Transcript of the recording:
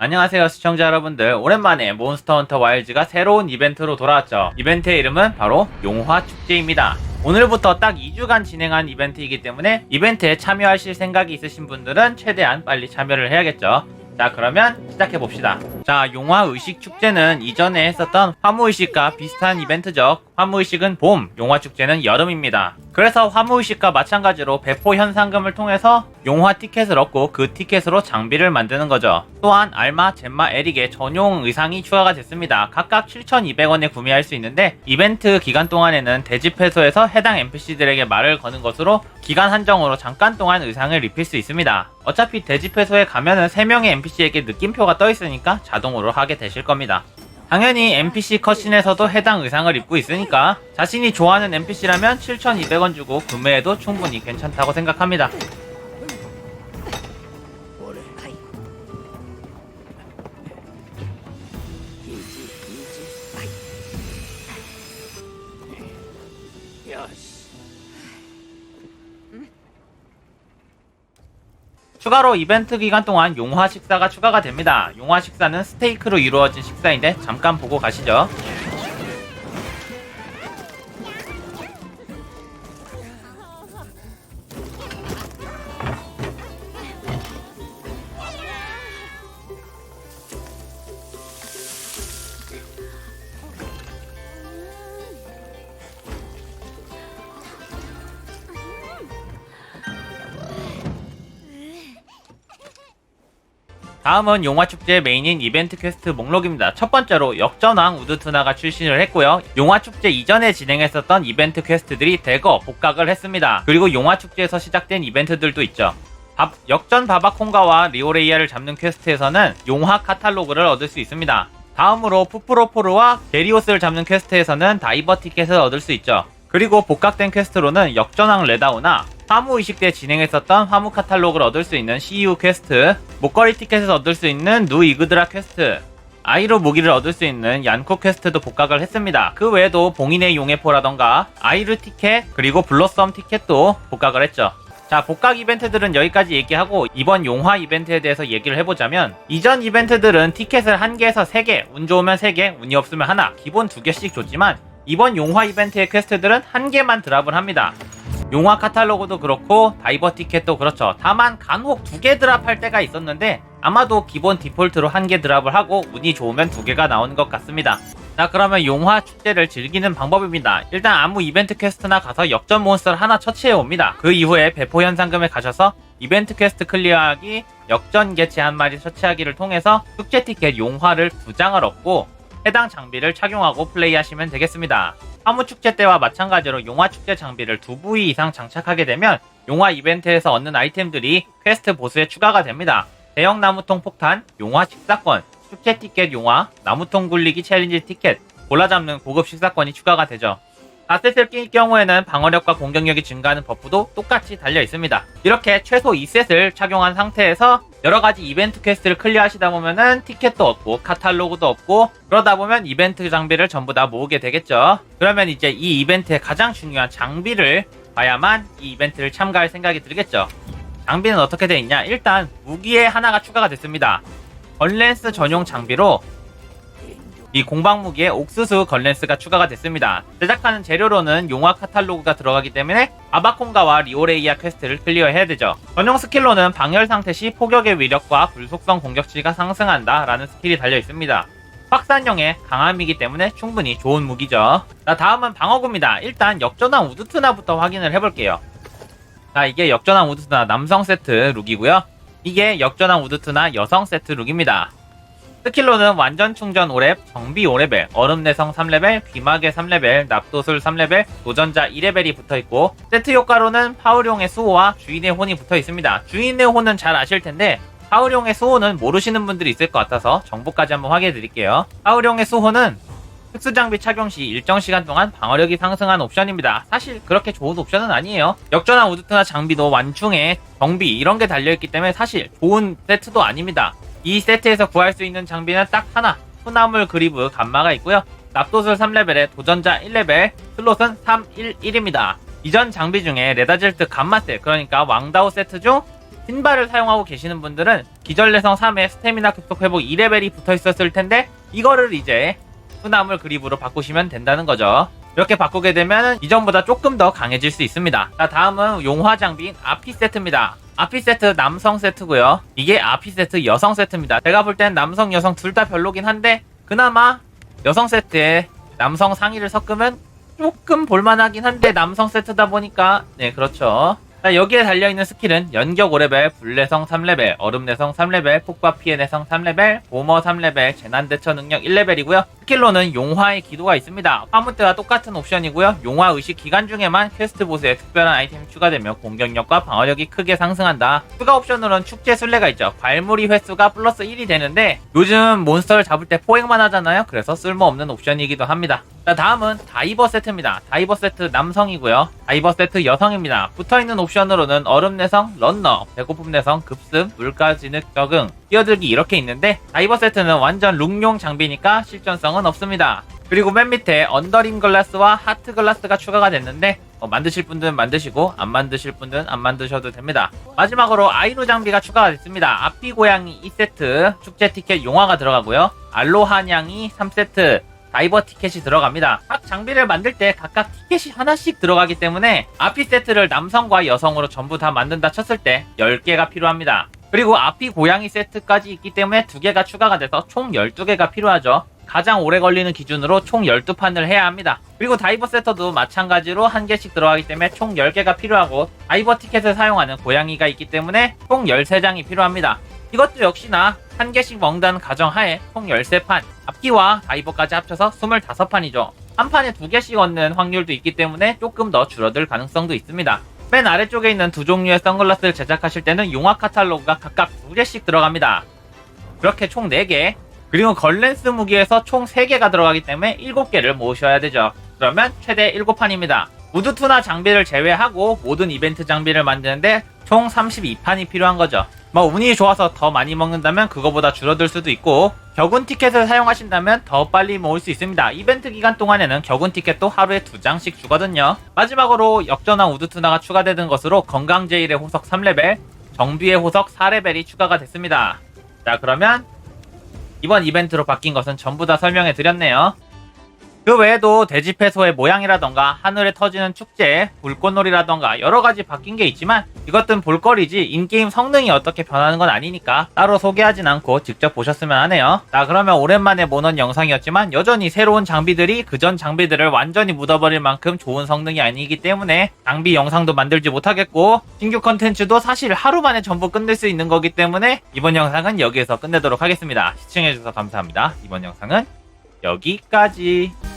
안녕하세요 시청자 여러분들. 오랜만에 몬스터 헌터 와일즈가 새로운 이벤트로 돌아왔죠. 이벤트의 이름은 바로 용화 축제입니다. 오늘부터 딱 2주간 진행한 이벤트이기 때문에 이벤트에 참여하실 생각이 있으신 분들은 최대한 빨리 참여를 해야겠죠. 자 그러면 시작해 봅시다. 자 용화 의식 축제는 이전에 했었던 화무 의식과 비슷한 이벤트죠 화무 의식은 봄 용화 축제는 여름입니다. 그래서 화무 의식과 마찬가지로 배포 현상금을 통해서 용화 티켓을 얻고 그 티켓으로 장비를 만드는 거죠. 또한 알마, 젬마, 에릭의 전용 의상이 추가가 됐습니다. 각각 7,200원에 구매할 수 있는데 이벤트 기간 동안에는 대집회소에서 해당 NPC들에게 말을 거는 것으로 기간 한정으로 잠깐 동안 의상을 입힐 수 있습니다. 어차피 대집회소에 가면은 3명의 NPC에게 느낌표가 떠 있으니까 자동으로 하게 되실 겁니다. 당연히 NPC 컷신에서도 해당 의상을 입고 있으니까 자신이 좋아하는 NPC라면 7,200원 주고 구매해도 충분히 괜찮다고 생각합니다. 추가로 이벤트 기간 동안 용화 식사가 추가가 됩니다. 용화 식사는 스테이크로 이루어진 식사인데 잠깐 보고 가시죠. 다음은 용화축제 메인인 이벤트 퀘스트 목록입니다. 첫 번째로 역전왕 우드투나가 출신을 했고요. 용화축제 이전에 진행했었던 이벤트 퀘스트들이 대거 복각을 했습니다. 그리고 용화축제에서 시작된 이벤트들도 있죠. 밥- 역전 바바콩가와 리오레이아를 잡는 퀘스트에서는 용화 카탈로그를 얻을 수 있습니다. 다음으로 푸프로포르와 게리오스를 잡는 퀘스트에서는 다이버 티켓을 얻을 수 있죠. 그리고 복각된 퀘스트로는 역전왕 레다우나 화무 의식 때 진행했었던 화무 카탈로그를 얻을 수 있는 CU 퀘스트, 목걸이 티켓을 얻을 수 있는 누 이그드라 퀘스트, 아이로 무기를 얻을 수 있는 얀코 퀘스트도 복각을 했습니다. 그 외에도 봉인의 용해포라던가 아이르 티켓 그리고 블러썸 티켓도 복각을 했죠. 자, 복각 이벤트들은 여기까지 얘기하고 이번 용화 이벤트에 대해서 얘기를 해보자면 이전 이벤트들은 티켓을 한 개에서 세 개, 운 좋으면 세 개, 운이 없으면 하나, 기본 두 개씩 줬지만 이번 용화 이벤트의 퀘스트들은 한 개만 드랍을 합니다. 용화 카탈로그도 그렇고 다이버 티켓도 그렇죠. 다만 간혹 두 개 드랍할 때가 있었는데 아마도 기본 디폴트로 한 개 드랍을 하고 운이 좋으면 두 개가 나오는 것 같습니다. 자 그러면 용화 축제를 즐기는 방법입니다. 일단 아무 이벤트 퀘스트나 가서 역전 몬스터를 하나 처치해 옵니다. 그 이후에 배포 현상금에 가셔서 이벤트 퀘스트 클리어하기, 역전 개체 한 마리 처치하기를 통해서 축제 티켓 용화를 두 장을 얻고 해당 장비를 착용하고 플레이하시면 되겠습니다. 화무 축제 때와 마찬가지로 용화 축제 장비를 두 부위 이상 장착하게 되면 용화 이벤트에서 얻는 아이템들이 퀘스트 보스에 추가가 됩니다. 대형 나무통 폭탄, 용화 식사권, 축제 티켓 용화, 나무통 굴리기 챌린지 티켓, 골라 잡는 고급 식사권이 추가가 되죠. 4셋을 낄 경우에는 방어력과 공격력이 증가하는 버프도 똑같이 달려 있습니다. 이렇게 최소 2셋을 착용한 상태에서 여러 가지 이벤트 퀘스트를 클리어하시다 보면은 티켓도 얻고 카탈로그도 얻고 그러다 보면 이벤트 장비를 전부 다 모으게 되겠죠. 그러면 이제 이 이벤트의 가장 중요한 장비를 봐야만 이 이벤트를 참가할 생각이 들겠죠. 장비는 어떻게 되어 있냐? 일단 무기에 하나가 추가가 됐습니다. 건랜스 전용 장비로 이 공방 무기에 옥수수 건랜스가 추가가 됐습니다. 제작하는 재료로는 용화 카탈로그가 들어가기 때문에 아바콩가와 리오레이아 퀘스트를 클리어해야 되죠. 전용 스킬로는 방열 상태 시 포격의 위력과 불속성 공격치가 상승한다 라는 스킬이 달려 있습니다. 확산형의 강함이기 때문에 충분히 좋은 무기죠. 자, 다음은 방어구입니다. 일단 역전한 우드트나부터 확인을 해볼게요. 자, 이게 역전한 우드트나 남성 세트 룩이고요. 이게 역전한 우드트나 여성 세트 룩입니다. 스킬로는 완전 충전 5렙, 정비 5레벨, 얼음 내성 3레벨, 비마개 3레벨, 납도술 3레벨, 도전자 2레벨이 붙어 있고 세트 효과로는 파울용의 수호와 주인의 혼이 붙어 있습니다. 주인의 혼은 잘 아실 텐데 파울용의 수호는 모르시는 분들이 있을 것 같아서 정보까지 한번 확인해 드릴게요. 파울용의 수호는 특수장비 착용 시 일정 시간 동안 방어력이 상승한 옵션입니다. 사실 그렇게 좋은 옵션은 아니에요. 역전한 우드트나 장비도 완충에 정비 이런 게 달려있기 때문에 사실 좋은 세트도 아닙니다. 이 세트에서 구할 수 있는 장비는 딱 하나 소나물 그리브 감마가 있고요 납도술 3레벨에 도전자 1레벨 슬롯은 3, 1, 1입니다 이전 장비 중에 레다질트 감마 세 그러니까 왕다우 세트 중 신발을 사용하고 계시는 분들은 기절내성 3에 스태미나 급속 회복 2레벨이 붙어 있었을 텐데 이거를 이제 수나물 그립으로 바꾸시면 된다는 거죠. 이렇게 바꾸게 되면 이전보다 조금 더 강해질 수 있습니다. 자, 다음은 용화 장비인 아피 세트입니다. 아피 세트 남성 세트고요. 이게 아피 세트 여성 세트입니다. 제가 볼 땐 남성, 여성 둘 다 별로긴 한데 그나마 여성 세트에 남성 상의를 섞으면 조금 볼만하긴 한데 남성 세트다 보니까 네 그렇죠. 자, 여기에 달려있는 스킬은 연격 5레벨, 불내성 3레벨, 얼음내성 3레벨, 폭파 피해 내성 3레벨, 보머 3레벨, 재난대처 능력 1레벨이고요. 스킬로는 용화의 기도가 있습니다. 화물 때와 똑같은 옵션이고요. 용화 의식 기간 중에만 퀘스트 보스에 특별한 아이템이 추가되며 공격력과 방어력이 크게 상승한다. 추가 옵션으로는 축제 순례가 있죠. 발무리 횟수가 플러스 1이 되는데 요즘 몬스터를 잡을 때 포획만 하잖아요. 그래서 쓸모없는 옵션이기도 합니다. 자 다음은 다이버 세트입니다. 다이버 세트 남성이고요. 다이버 세트 여성입니다. 붙어있는 옵션으로는 얼음 내성, 런너, 배고픔 내성, 급습, 물가 진흙 적응, 뛰어들기 이렇게 있는데 다이버 세트는 완전 룩용 장비니까 실전성은 없습니다. 그리고 맨 밑에 언더림 글라스와 하트 글라스가 추가가 됐는데 어, 만드실 분들은 만드시고 안 만드실 분들은 안 만드셔도 됩니다. 마지막으로 아이로 장비가 추가가 됐습니다. 아피 고양이 2세트, 축제 티켓 용화가 들어가고요. 알로하냥이 3세트, 다이버 티켓이 들어갑니다. 각 장비를 만들 때 각각 티켓이 하나씩 들어가기 때문에 아피 세트를 남성과 여성으로 전부 다 만든다 쳤을 때 10개가 필요합니다. 그리고 아피 고양이 세트까지 있기 때문에 2개가 추가가 돼서 총 12개가 필요하죠. 가장 오래 걸리는 기준으로 총 12판을 해야 합니다. 그리고 다이버 세터도 마찬가지로 한 개씩 들어가기 때문에 총 10개가 필요하고 다이버 티켓을 사용하는 고양이가 있기 때문에 총 13장이 필요합니다. 이것도 역시나 한 개씩 먹는다는 가정하에 총 13판, 앞기와 다이버까지 합쳐서 25판이죠. 한 판에 두 개씩 얻는 확률도 있기 때문에 조금 더 줄어들 가능성도 있습니다. 맨 아래쪽에 있는 두 종류의 선글라스를 제작하실 때는 용화 카탈로그가 각각 두 개씩 들어갑니다. 그렇게 총 4개. 그리고 걸렌스 무기에서 총 3개가 들어가기 때문에 7개를 모으셔야 되죠. 그러면 최대 7판입니다. 우드투나 장비를 제외하고 모든 이벤트 장비를 만드는데 총 32판이 필요한 거죠. 뭐 운이 좋아서 더 많이 먹는다면 그거보다 줄어들 수도 있고 격운 티켓을 사용하신다면 더 빨리 모을 수 있습니다. 이벤트 기간 동안에는 격운 티켓도 하루에 두 장씩 주거든요. 마지막으로 역전왕 우드투나가 추가되는 것으로 건강제일의 호석 3레벨, 정비의 호석 4레벨이 추가가 됐습니다. 자 그러면 이번 이벤트로 바뀐 것은 전부 다 설명해 드렸네요. 그 외에도 대지폐소의 모양이라던가 하늘에 터지는 축제, 불꽃놀이라던가 여러 가지 바뀐 게 있지만 이것들은 볼거리지 인게임 성능이 어떻게 변하는 건 아니니까 따로 소개하진 않고 직접 보셨으면 하네요. 자 그러면 오랜만에 모넌 영상이었지만 여전히 새로운 장비들이 그전 장비들을 완전히 묻어버릴 만큼 좋은 성능이 아니기 때문에 장비 영상도 만들지 못하겠고 신규 컨텐츠도 사실 하루 만에 전부 끝낼 수 있는 거기 때문에 이번 영상은 여기에서 끝내도록 하겠습니다. 시청해주셔서 감사합니다. 이번 영상은 여기까지.